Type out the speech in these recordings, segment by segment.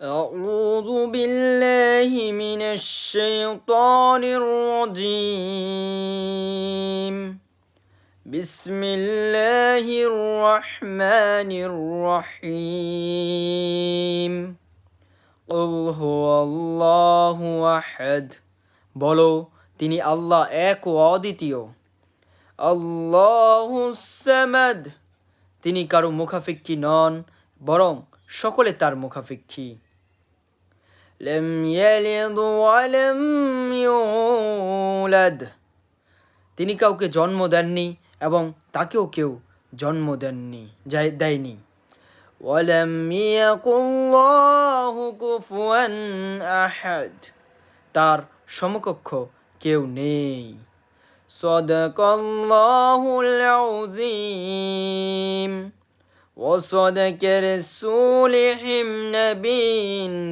أعوذ بالله من الشيطان الرجيم بسم الله الرحمن الرحيم قل هو الله أحد বলো তিনি আল্লাহ এক ও অদ্বিতীয় আল্লাহু সামাদ তিনি কারো মুখাফিক্ষি নন বরং সকলে তার মুখাফিক্ষি لم يلد ولم يولد তিনি কাউকে জন্ম দেননি এবং তাকেও কেউ জন্ম দেননি যাই- দেয়নি ولم يكن الله كفوا أحد তার সমকক্ষ কেউ নেই صدق الله العظيم وصدق رسوله نبي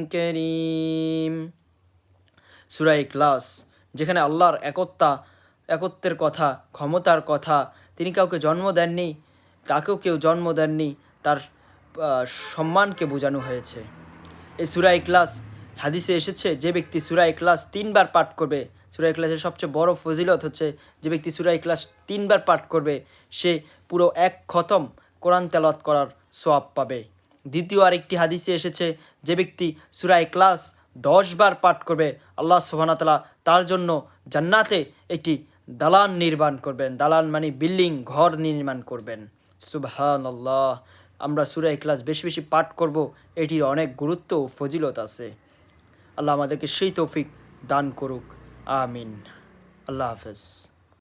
كريم সুরা ইখলাস যেখানে আল্লাহর একত্তা একত্বের কথা ক্ষমতার কথা তিনি কাউকে জন্ম দেননি তাকেও কেউ জন্ম দেননি তার আহ, সম্মানকে বোঝানো হয়েছে এই সুরা ইখলাস হাদিসে এসেছে যে ব্যক্তি সুরা ইখলাস তিনবার পাঠ করবে সুরা ইখলাসের সবচেয়ে বড় ফজিলত হচ্ছে যে ব্যক্তি সুরা ইখলাস তিনবার পাঠ করবে সে পুরো এক খতম কোরআন তেলাওয়াত করার সোয়াব পাবে। দ্বিতীয় আরেকটি হাদিসে এসেছে যে ব্যক্তি সুরা ক্লাস দশ বার পাঠ করবে, আল্লাহ সুবহানাতালা তার জন্য জান্নাতে একটি দালান নির্মাণ করবেন। দালান মানে বিল্ডিং, ঘর নির্মাণ করবেন। সুবহান আল্লাহ আমরা সুরা ক্লাস বেশি বেশি পাঠ করব, এটির অনেক গুরুত্ব ও ফজিলত আছে। আল্লাহ আমাদেরকে সেই তৌফিক দান করুক। আমিন। আল্লাহ হাফেজ।